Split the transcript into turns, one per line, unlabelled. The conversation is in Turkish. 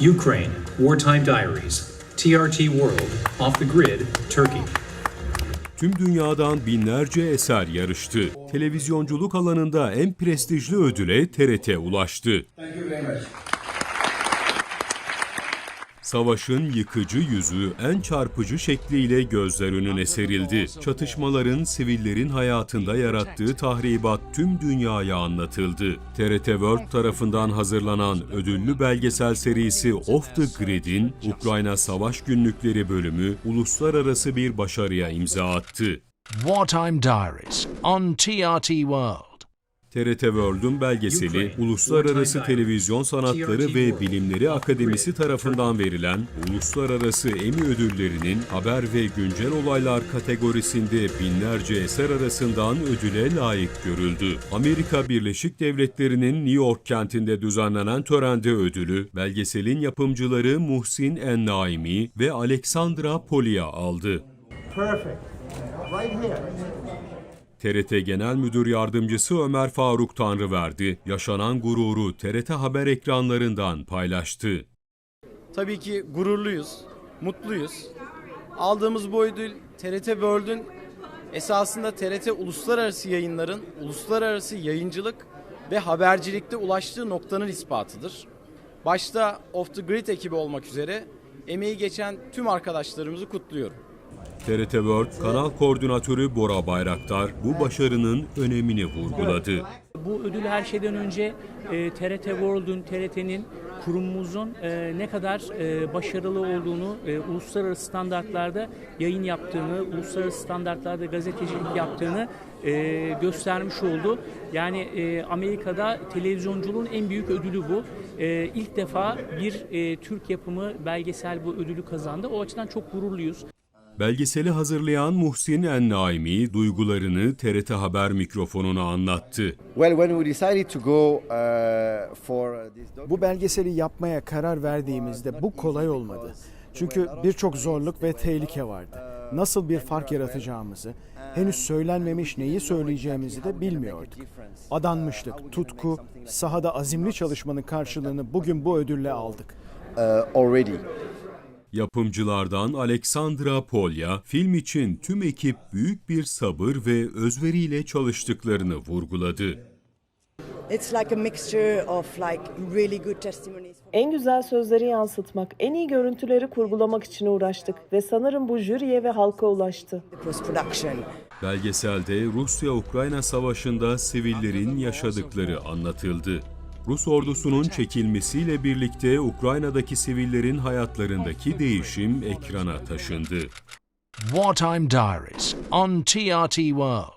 Ukraine, Wartime Diaries, TRT World, Off the Grid, Turkey.
Tüm dünyadan binlerce eser yarıştı. Televizyonculuk alanında en prestijli ödüle TRT ulaştı. Savaşın yıkıcı yüzü en çarpıcı şekliyle gözler önüne serildi. Çatışmaların sivillerin hayatında yarattığı tahribat tüm dünyaya anlatıldı. TRT World tarafından hazırlanan ödüllü belgesel serisi Off the Grid'in Ukrayna Savaş Günlükleri bölümü uluslararası bir başarıya imza attı.
Wartime Diaries on TRT World.
TRT World'un belgeseli, Uluslararası Televizyon Sanatları ve Bilimleri Akademisi tarafından verilen Uluslararası Emmy Ödülleri'nin haber ve güncel olaylar kategorisinde binlerce eser arasından ödüle layık görüldü. Amerika Birleşik Devletleri'nin New York kentinde düzenlenen törende ödülü, belgeselin yapımcıları Muhsin En-Naimi ve Alexandra Polia aldı.
Perfect. Right here.
TRT Genel Müdür Yardımcısı Ömer Faruk Tanrıverdi, yaşanan gururu TRT haber ekranlarından paylaştı.
Tabii ki gururluyuz, mutluyuz. Aldığımız bu ödül TRT World'ün esasında TRT uluslararası yayınların uluslararası yayıncılık ve habercilikte ulaştığı noktanın ispatıdır. Başta Off the Grid ekibi olmak üzere emeği geçen tüm arkadaşlarımızı kutluyorum.
TRT World Kanal Koordinatörü Bora Bayraktar bu başarının önemini vurguladı.
Bu ödül her şeyden önce e, TRT World'un, TRT'nin, kurumumuzun e, ne kadar e, başarılı olduğunu, e, uluslararası standartlarda yayın yaptığını, uluslararası standartlarda gazetecilik yaptığını e, göstermiş oldu. Yani e, Amerika'da televizyonculuğun en büyük ödülü bu. E, ilk defa bir e, Türk yapımı belgesel bu ödülü kazandı. O açıdan çok gururluyuz.
Belgeseli hazırlayan Muhsin En-Naimi duygularını TRT Haber mikrofonuna anlattı.
Uh,
Bu belgeseli yapmaya karar verdiğimizde bu kolay olmadı. Çünkü birçok zorluk ve tehlike vardı. Nasıl bir fark yaratacağımızı, henüz söylenmemiş neyi söyleyeceğimizi de bilmiyorduk. Adanmıştık, tutku, sahada azimli çalışmanın karşılığını bugün bu ödülle aldık.
uh, already.
Yapımcılardan Alexandra Polya, film için tüm ekip büyük bir sabır ve özveriyle çalıştıklarını vurguladı.
En güzel sözleri yansıtmak, en iyi görüntüleri kurgulamak için uğraştık ve sanırım bu jüriye ve halka ulaştı.
Belgeselde Rusya-Ukrayna savaşında sivillerin yaşadıkları anlatıldı. Rus ordusunun çekilmesiyle birlikte Ukrayna'daki sivillerin hayatlarındaki değişim ekrana taşındı.
Wartime Diaries on TRT World.